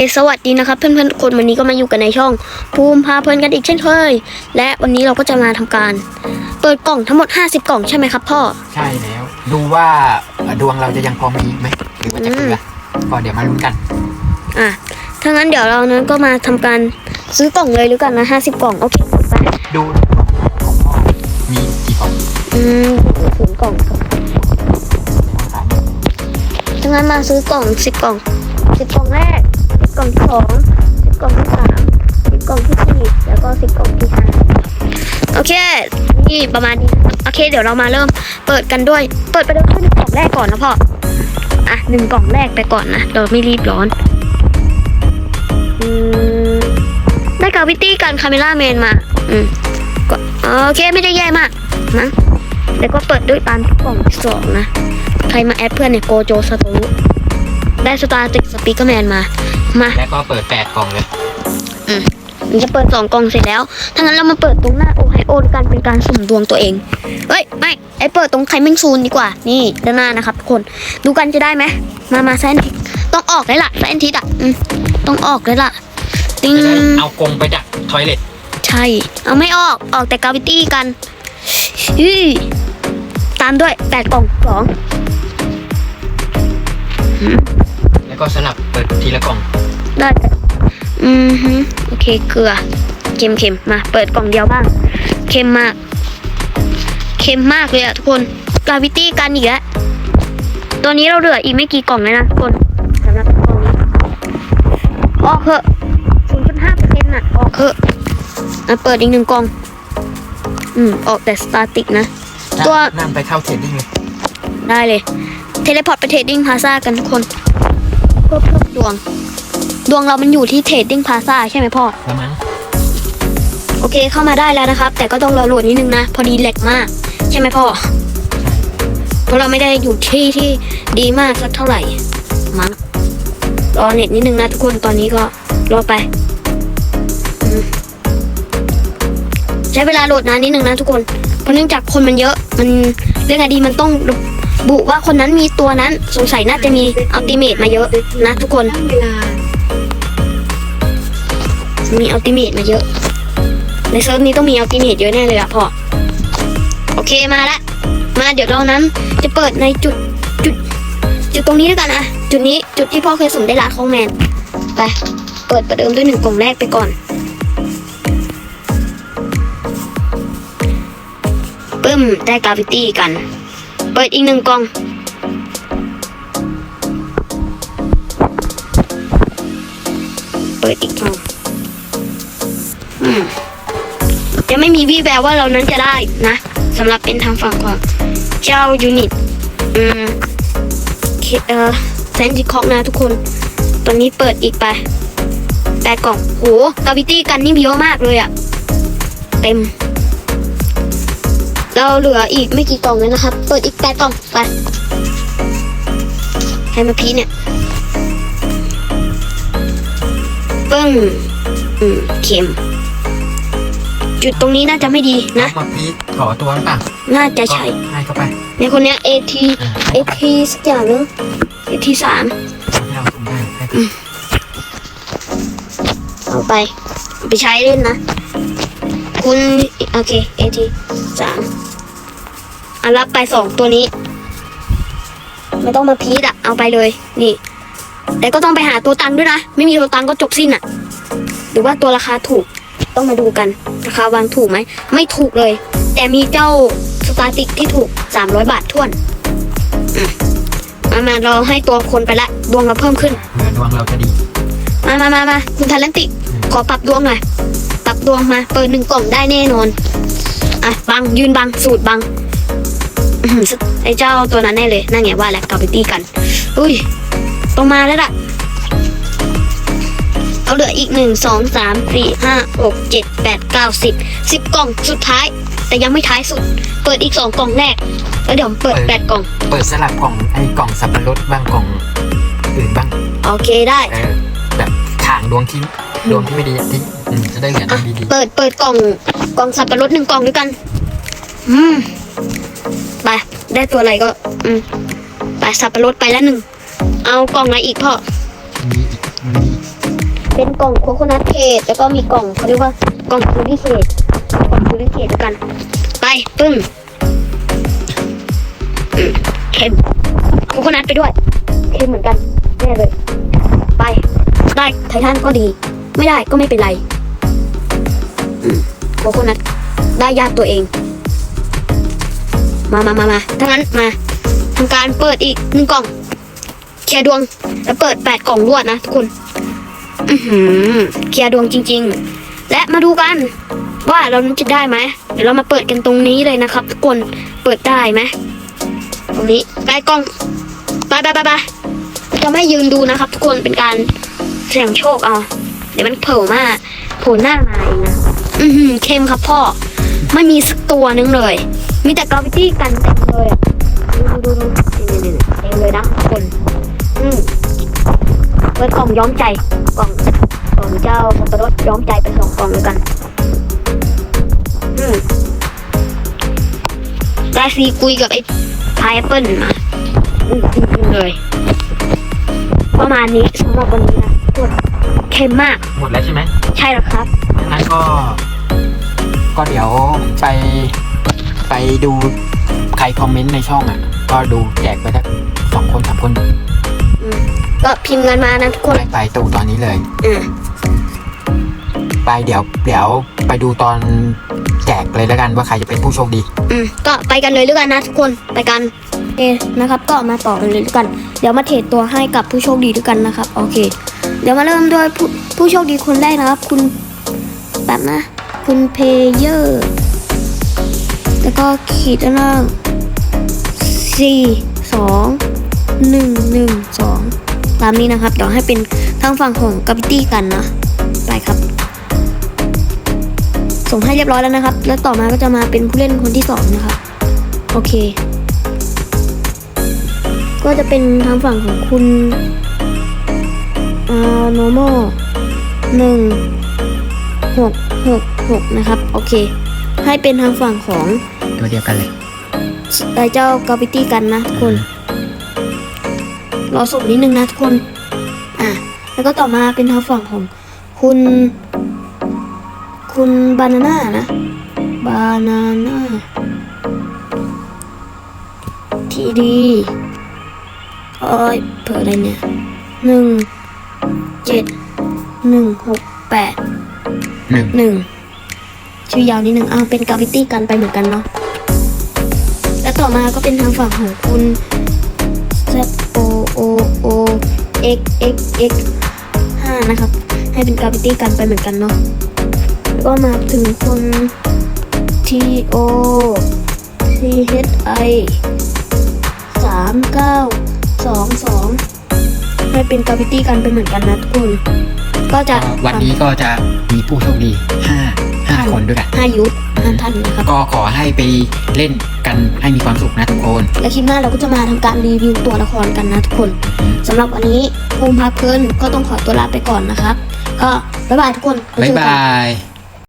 เอสวัสดีนะครับเพื่อนๆทุกคนวันนี้ก็มาอยู่กันในช่อง ภูมิพาเพลินกันอีกเช่นเคย และวันนี้เราก็จะมาทำการ เปิดกล่องทั้งหมด 50 กล่องใช่ไหมครับพ่อ ใช่แล้ว ดูว่าเอ่อดวงเราจะยังพอมีอีกไหมหรือว่าจะเกลือก็เดี๋ยวมาลุ้นกัน อะถ้างั้นเดี๋ยวเรานั้นก็มาทำการซื้อกล่องเลยหรือกันนะ 50 กล่องโอเคไปดูของพ่อมีกี่กล่องอืมศูนย์กล่องถ้างั้นมาซื้อกล่อง 10 กล่อง 10 กล่องแรก10 กล่องที่สอง10กล่องที่สาม10กล่องที่สี่แล้วก็10กล่องที่ห้าโอเค นี่ประมาณนี้โอเค เดี๋ยวเรามาเริ่มเปิดกันด้วย เปิดไปด้วยหนึ่งกล่องแรกก่อนนะพ่ออะหนึ่งกล่องแรกไปก่อนนะเราไม่รีบร้อนอืมได้กาวิตี้กันคาเมล่าแมนมาอืมก็โอเคไม่ได้แย่มากมั้งแล้วก็เปิดด้วยตามกล่องที่สองนะ ใครมาแอดเพื่อนเนี่ยโกโจสตูได้สตาร์ติกสปีกเกอร์แมนมา มาแล้วก็เปิดแปดกล่องเลยมันจะเปิดสองกล่องเสร็จแล้วถ้างั้นเรามาเปิดตรงหน้าโอไฮโอด้วยกันเป็นการสุ่มดวงตัวเองเฮ้ยไม่ไอเปิดตรงไคเมงซูนดีกว่า นี่ด้านหน้านะครับทุกคนดูกันจะได้ไหมมามาแซนทิต้องออกเลยล่ะแซนทิดอะอืมต้องออกเลยล่ะติงจะได้เอากรงไปดักทอยเล็ตใช่ เอาไม่ออกออกแต่กาวิตี้กันอื้อตามด้วยแปดกล่องสองแล้วก็สลับเปิดทีละกล่อง ได้แต่อืมฮึโอเคเกลือเค็มเค็มมา เปิดกล่องเดียวบ้าง เค็มมาก เค็มมากเลยอะทุกคนกาวิตี้กันอีกแล้วตัวนี้เราเหลืออีกไม่กี่กล่องเลยนะทุกคนสำหรับกล่องนี้ออกเถอะ0.5เปอร์เซ็นต์น่ะ ออกเถอะอะเปิดอีกหนึ่งกล่อง อืม ออกแต่สตาร์ติกนะ ตัวนั่นไปเข้าเทรดดิ้งเลยได้เลย เทเลพอร์ตไปเทรดดิ้งพาซากันทุกคนเพื่อเพิ่มดวง ดวงเรามันอยู่ที่เทรดดิ้งพาซาใช่ไหมพ่อแล้วมั้งโอเคเข้ามาได้แล้วนะครับ แต่ก็ต้องรอโหลดนิดนึงนะ พอดีแหลกมาก ใช่ไหมพ่อ เพราะเราไม่ได้อยู่ที่ที่ดีมากสักเท่าไหร่ มั้งรอเน็ตนิดนึงนะทุกคนตอนนี้ก็รอไปอืมใช้เวลาโหลดนานนิดนึงนะทุกคน เพราะเนื่องจากคนมันเยอะมันเรื่องไงดีมันต้องระบุว่าคนนั้นมีตัวนั้นสงสัยน่าจะมีอัลติเมตมาเยอะนะทุกคนเวลา มีอัลติเมตมาเยอะ ในเซิร์ฟนี้ต้องมีอัลติเมตเยอะแน่เลยอะพ่อ โอเคมาละ มาเดี๋ยวเรานั้นจะเปิดในจุดจุด จุดตรงนี้ด้วยกันอะจุดนี้จุดที่พ่อเคยสุ่มได้ลาของแมน ไปเปิดประเดิมด้วยหนึ่งกล่องแรกไปก่อนปึ้มได้กราฟิตี้กัน เปิดอีกหนึ่งกล่องเปิดอีกกล่อง แววว่าเรานั้นจะได้นะสำหรับเป็นทางฝั่งของเจ้ายูนิตอืมเออแซนจิคอกนะทุกคน ตอนนี้เปิดอีกไปแปดกล่องโหกาวิตี้กันนี่เยอะมากเลยอะเต็ม เราเหลืออีกไม่กี่กล่องเลยนะครับ เปิดอีกแปดกล่องไปให้มาพีเนี่ยปึ้งอืมเข็ม จุดตรงนี้น่าจะไม่ดีนะมาพีทขอตัวหรือเปล่าน่าจะใช่ก็ให้เข้าไปในคนเนี้ย AT อ่า AT สักอย่างนึง AT สามให้เราสุ่มได้ให้ไปเอาไปเอาไปใช้เล่นนะ คุณ โอเค AT สามอันรับไปสองตัวนี้ ไม่ต้องมาพีดอะเอาไปเลย นี่ แต่ก็ต้องไปหาตัวตังค์ด้วยนะ ไม่มีตัวตังค์ก็จบสิ้นอะหรือว่าตัวราคาถูก ต้องมาดูกันราคาวางถูกไหม ไม่ถูกเลย แต่มีเจ้าสตาร์ติกที่ถูก 300 บาทท่วนอืมมามาเราให้ตัวคนไปละ ดวงเราเพิ่มขึ้นเผื่อดวงเราจะดี มามามามาคุณทันลันติ ขอปรับดวงหน่อย ปรับดวงมา เปิดหนึ่งกล่องได้แน่นอน อะ บัง ยืนบัง สูตรบังอื้อหือไอ้เจ้าตัวนั้นแน่เลย นั่นไงว่าแหละกลับไปตีกัน อุ้ย ต้องมาแล้วล่ะ เอาเหลืออีกหนึ่งสองสามสี่ห้าหกเจ็ดแปดเก้าสิบสิบกล่องสุดท้าย แต่ยังไม่ท้ายสุด เปิดอีกสองกล่องแรก แล้วเดี๋ยวผมเปิดแปดกล่อง เปิดสลับกล่องไอ้กล่องสับปะรดบ้างกล่องอื่นบ้าง โอเคได้ เออแบบถางดวงทิ้งดวงที่ไม่ดีอะทิ้งอืมจะได้เหรียญดีเปิดเปิดกล่องกล่องสับปะรดหนึ่งกล่องด้วยกัน อืม ไป ได้ตัวอะไรก็ อืม ไปสับปะรดไปแล้วหนึ่ง เอากล่องอะไรอีกพ่อ ๆมีอีกมี เป็นกล่องโคโคนัทเคสแล้วก็มีกล่องเขาเรียกว่ากล่องซูริเคสกล่องซูริเคสด้วยกัน ไปปึ้งเค็มโคโคนัทไปด้วยเค็มเหมือนกันแน่เลย ไปได้ไททันก็ดี ไม่ได้ก็ไม่เป็นไรโคโคนัทได้ญาติตัวเอง มามามามาถ้างั้นมาทำการเปิดอีกหนึ่งกล่องเคลียร์ดวงแล้วเปิดแปดกล่องรวดนะทุกคน อือหือเคลียร์ดวงจริง ๆ และมาดูกัน ว่าเราจะได้ไหมเดี๋ยวเรามาเปิดกันตรงนี้เลยนะครับ ทุกคนเปิดได้ไหมตรงนี้ใกล้กล้องไปไปไปไปจะไม่ยืนดูนะครับ ทุกคนเป็นการเสี่ยงโชคเอาเดี๋ยวมันโผล่มาโผล่หน้ามาเองนะอือหือเข้มครับพ่อไม่มีสักตัวนึงเลย มีแต่กราฟิตี้กันเต็มเลยดูดูดูดูนี่นี่นี่เต็มเลยนะทุกคน เปิดกล่องย้อมใจกล่องกล่องเจ้าสับปะรดย้อมใจเป็นสองกล่องแล้วกันอืมได้ซีคุยกับไอ้พายแอปเปิลมาอืมจริงๆเลย ประมาณนี้สำหรับวันนี้นะทุกคนเค็มมาก หมดแล้วใช่ไหมใช่แล้วครับงั้นก็ ก็เดี๋ยวไปไปดูใครคอมเมนต์ในช่องอะ ก็ดูแจกไปสักสองคนสามคนอืม ก็พิมพ์กันมานะทุกคนไปไปตู่ตอนนี้เลย อ่าไปเดี๋ยวเดี๋ยวไปดูตอนแจกเลยแล้วกันว่าใครจะเป็นผู้โชคดี อืมก็ไปกันเลยแล้วกันนะทุกคนไปกันเอนะครับ ก็มาต่อกันเลยแล้วกัน เดี๋ยวมาเทรดตัวให้กับผู้โชคดีด้วยกันนะครับ โอเค เดี๋ยวมาเริ่มด้วยผู้ผู้โชคดีคนแรกนะครับ คุณแบบนะ คุณเพเยอร์แล้วก็ขีดด้านล่างสี่สองหนึ่งหนึ่งสอง ตามนี้นะครับเดี๋ยวให้เป็นทางฝั่งของกัปตี้กันนะไปครับ ส่งให้เรียบร้อยแล้วนะครับ แล้วต่อมาก็จะมาเป็นผู้เล่นคนที่สองนะครับโอเค ก็จะเป็นทางฝั่งของคุณอ่า normal หนึ่งหกหกหกนะครับ โอเค ให้เป็นทางฝั่งของตัวเดียวกันเลยไอ้เจ้ากาปิตี้กันนะทุกคน รอส่งนิดนึงนะทุกคน อะ แล้วก็ต่อมาเป็นทางฝั่งของคุณ คุณบานาน่านะ บานาน่าทีดีเอ้ยเผื่ออะไรเนี่ยหนึ่งเจ็ดหนึ่งหกแปดหนึ่งหนึ่งชื่อยาวนิดหนึ่งอ้าวเป็นกาวิตี้กันไปเหมือนกันเนาะและต่อมาก็เป็นทางฝั่งของคุณ Z O O O X X X 5นะครับ ให้เป็นกราฟิตี้กันไปเหมือนกันเนาะแล้วก็มาถึงคน T O C H I สามเก้าสองสองให้เป็นกราฟิตี้กันไปเหมือนกันนะทุกคนก็จะวันนี้ก็จะมีผู้โชคดีห้าห้าคนด้วยกันห้ายุทธ ห้าท่านนะครับ ก็ขอให้ไปเล่นกันให้มีความสุขนะทุกคน และคลิปหน้าเราก็จะมาทำการรีวิวตัวละครกันนะทุกคนสำหรับวันนี้ภูมิพักเพลินก็ต้องขอตัวลาไปก่อนนะครับ ก็บ๊ายบายทุกคนไว้บ๊ายเจอกันบาย